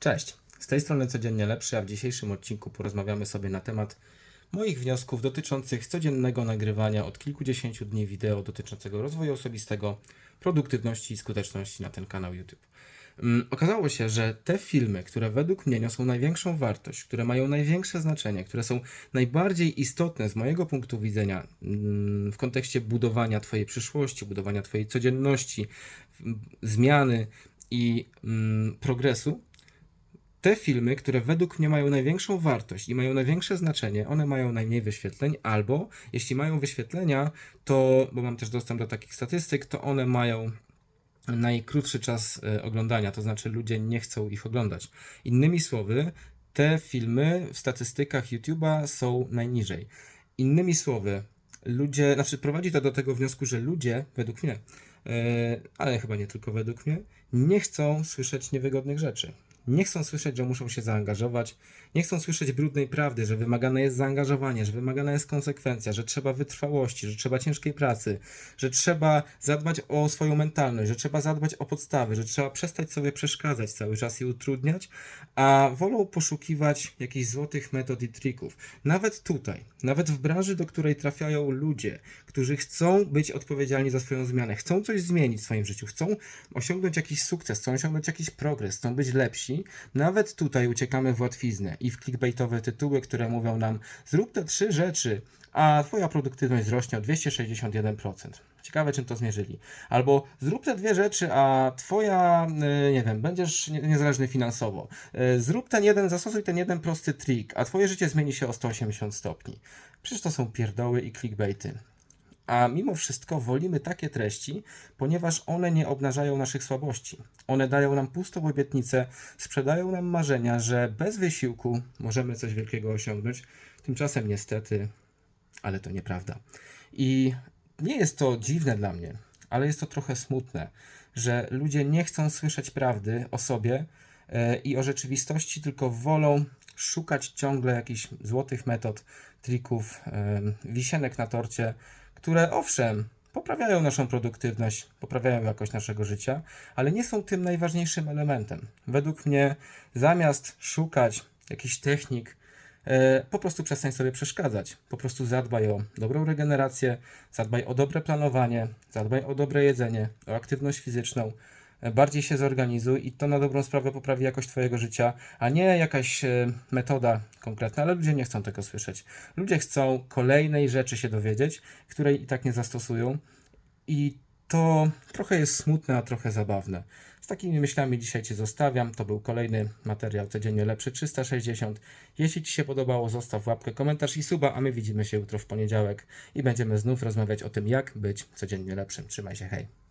Cześć, z tej strony Codziennie Lepszy, a w dzisiejszym odcinku porozmawiamy sobie na temat moich wniosków dotyczących codziennego nagrywania od kilkudziesięciu dni wideo dotyczącego rozwoju osobistego, produktywności i skuteczności na ten kanał YouTube. Mm, Okazało się, że te filmy, które według mnie niosą największą wartość, które mają największe znaczenie, które są najbardziej istotne z mojego punktu widzenia mm, w kontekście budowania Twojej przyszłości, budowania Twojej codzienności, zmiany i mm, progresu, te filmy, które według mnie mają największą wartość i mają największe znaczenie, one mają najmniej wyświetleń, albo jeśli mają wyświetlenia, to, bo mam też dostęp do takich statystyk, to one mają najkrótszy czas e, oglądania, to znaczy ludzie nie chcą ich oglądać. Innymi słowy, te filmy w statystykach YouTube'a są najniżej. Innymi słowy, ludzie, znaczy prowadzi to do tego wniosku, że ludzie, według mnie, e, ale chyba nie tylko według mnie, nie chcą słyszeć niewygodnych rzeczy. Nie chcą słyszeć, że muszą się zaangażować, nie chcą słyszeć brudnej prawdy, że wymagane jest zaangażowanie, że wymagana jest konsekwencja, że trzeba wytrwałości, że trzeba ciężkiej pracy, że trzeba zadbać o swoją mentalność, że trzeba zadbać o podstawy, że trzeba przestać sobie przeszkadzać cały czas i utrudniać, a wolą poszukiwać jakichś złotych metod i trików. Nawet tutaj, nawet w branży, do której trafiają ludzie, którzy chcą być odpowiedzialni za swoją zmianę, chcą coś zmienić w swoim życiu, chcą osiągnąć jakiś sukces, chcą osiągnąć jakiś progres, chcą być lepsi, nawet tutaj uciekamy w łatwiznę i w clickbaitowe tytuły, które mówią nam zrób te trzy rzeczy, a twoja produktywność wzrośnie o 261%. Ciekawe, czym to zmierzyli. Albo zrób te dwie rzeczy, a twoja, y, nie wiem, będziesz nie- niezależny finansowo. Y, Zrób ten jeden, zastosuj ten jeden prosty trik, a twoje życie zmieni się o 180 stopni. Przecież to są pierdoły i clickbaity. A mimo wszystko wolimy takie treści, ponieważ one nie obnażają naszych słabości. One dają nam pustą obietnicę, sprzedają nam marzenia, że bez wysiłku możemy coś wielkiego osiągnąć. Tymczasem niestety, ale to nieprawda. I nie jest to dziwne dla mnie, ale jest to trochę smutne, że ludzie nie chcą słyszeć prawdy o sobie e, i o rzeczywistości, tylko wolą szukać ciągle jakichś złotych metod, trików, em, wisienek na torcie, które owszem, poprawiają naszą produktywność, poprawiają jakość naszego życia, ale nie są tym najważniejszym elementem. Według mnie, zamiast szukać jakichś technik, e, po prostu przestań sobie przeszkadzać. Po prostu zadbaj o dobrą regenerację, zadbaj o dobre planowanie, zadbaj o dobre jedzenie, o aktywność fizyczną. Bardziej się zorganizuj i to na dobrą sprawę poprawi jakość Twojego życia, a nie jakaś e, metoda konkretna, ale ludzie nie chcą tego słyszeć. Ludzie chcą kolejnej rzeczy się dowiedzieć, której i tak nie zastosują. I to trochę jest smutne, a trochę zabawne. Z takimi myślami dzisiaj Cię zostawiam. To był kolejny materiał Codziennie Lepszy 360. Jeśli Ci się podobało, zostaw łapkę, komentarz i suba, a my widzimy się jutro w poniedziałek i będziemy znów rozmawiać o tym, jak być codziennie lepszym. Trzymaj się, hej!